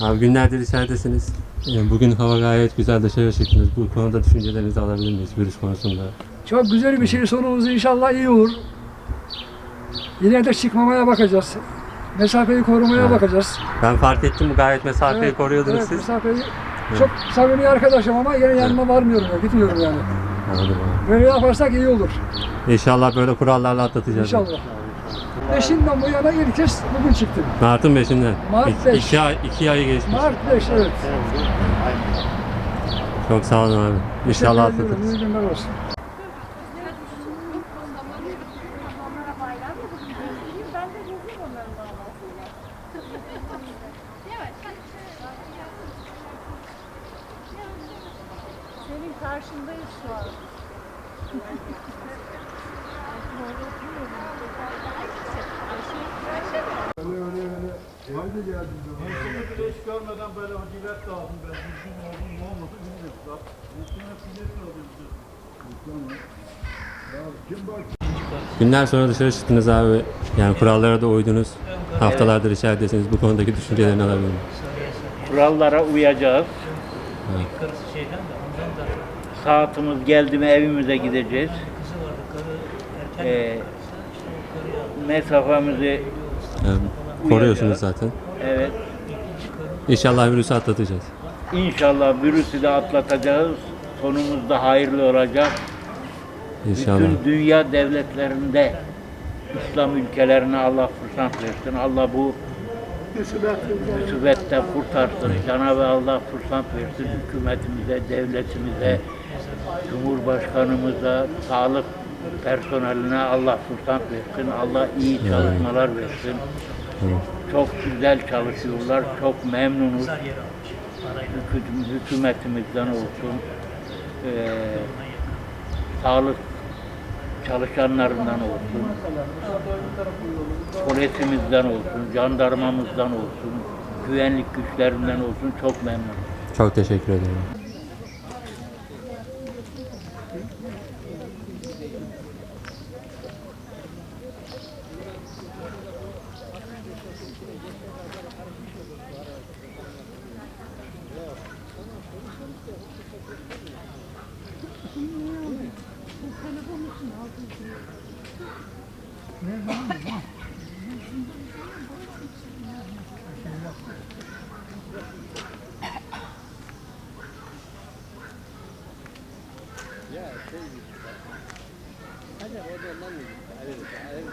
Abi günlerdir içeridesiniz. Yani bugün hava gayet güzel dışarı çıktınız. Bu konuda düşüncelerinizi alabilir miyiz virüs konusunda? Çok güzel bir şey. Sonumuz inşallah iyi olur. Yine de çıkmamaya bakacağız. Mesafeyi korumaya Evet. bakacağız. Ben fark ettim gayet mesafeyi Evet, koruyordunuz evet, siz. Mesafeyi çok samimi arkadaşım ama yine yanıma varmıyorum. ya, Gitmiyorum yani. Anladım. Böyle yaparsak iyi olur. İnşallah böyle kurallarla atlatacağız. İnşallah. Beşinden bu yana ilk kez bugün çıktım. Mart'ın 5'inden. Mart İki- beş. iki, ay, iki ayı geçmiş. Mart 5 evet. Çok sağ olun abi. İnşallah Teşekkür ediyorum. atlatırız. İyi günler olsun. Ben de gezeyim onların bağlantıyla. Senin karşındayız şu an. Hiç görmeden böyle bilet de aldım ben. Düzgün oldu mu olmadı bilmiyorum. Bak, üstüne bilet de aldım. Günler sonra dışarı çıktınız abi. Yani kurallara da uydunuz. Haftalardır içeridesiniz. Bu konudaki düşüncelerini alabilir miyim? kurallara uyacağız. Saatimiz geldi mi evimize gideceğiz. Ee, mesafemizi Yani koruyorsunuz zaten. evet İnşallah virüsü atlatacağız. inşallah virüsü de atlatacağız. Sonumuz da hayırlı olacak. İnşallah. Bütün dünya devletlerinde İslam ülkelerine Allah fırsat versin. Allah bu musibetten kurtarsın. Cenab-ı Allah fırsat versin hükümetimize, devletimize, Cumhurbaşkanımıza, sağlık personeline Allah fırsat versin. Allah iyi çalışmalar versin. Çok güzel çalışıyorlar. Çok memnunuz. Hükü- Hükümetimizden olsun. Ee, sağlık çalışanlarından olsun, polisimizden olsun, jandarmamızdan olsun, güvenlik güçlerinden olsun çok memnunum. Çok teşekkür ederim. Hadi oradan mı gitti? Hadi. Hadi.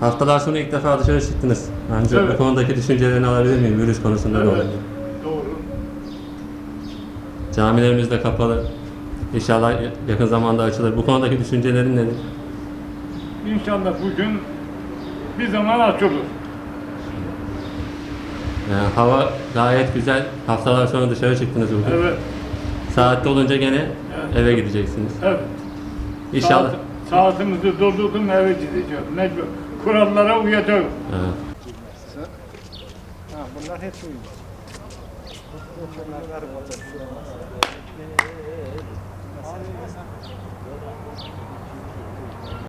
Haftalar sonra ilk defa dışarı çıktınız. Bence bu Evet. konudaki düşüncelerini alabilir miyim? Virüs konusunda da Evet, olabilir. doğru. Camilerimiz de kapalı. İnşallah yakın zamanda açılır. Bu konudaki düşüncelerin nedir? İnşallah bugün bir zaman açılır. Yani hava gayet güzel. Haftalar sonra dışarı çıktınız bugün. Evet, Saatte olunca gene Evet. eve gideceksiniz. evet. İnşallah. Saat, saatimizi doldurdum eve gideceğiz. Mecbur kurallara uyacak. Evet. Bunlar hep uyuyor.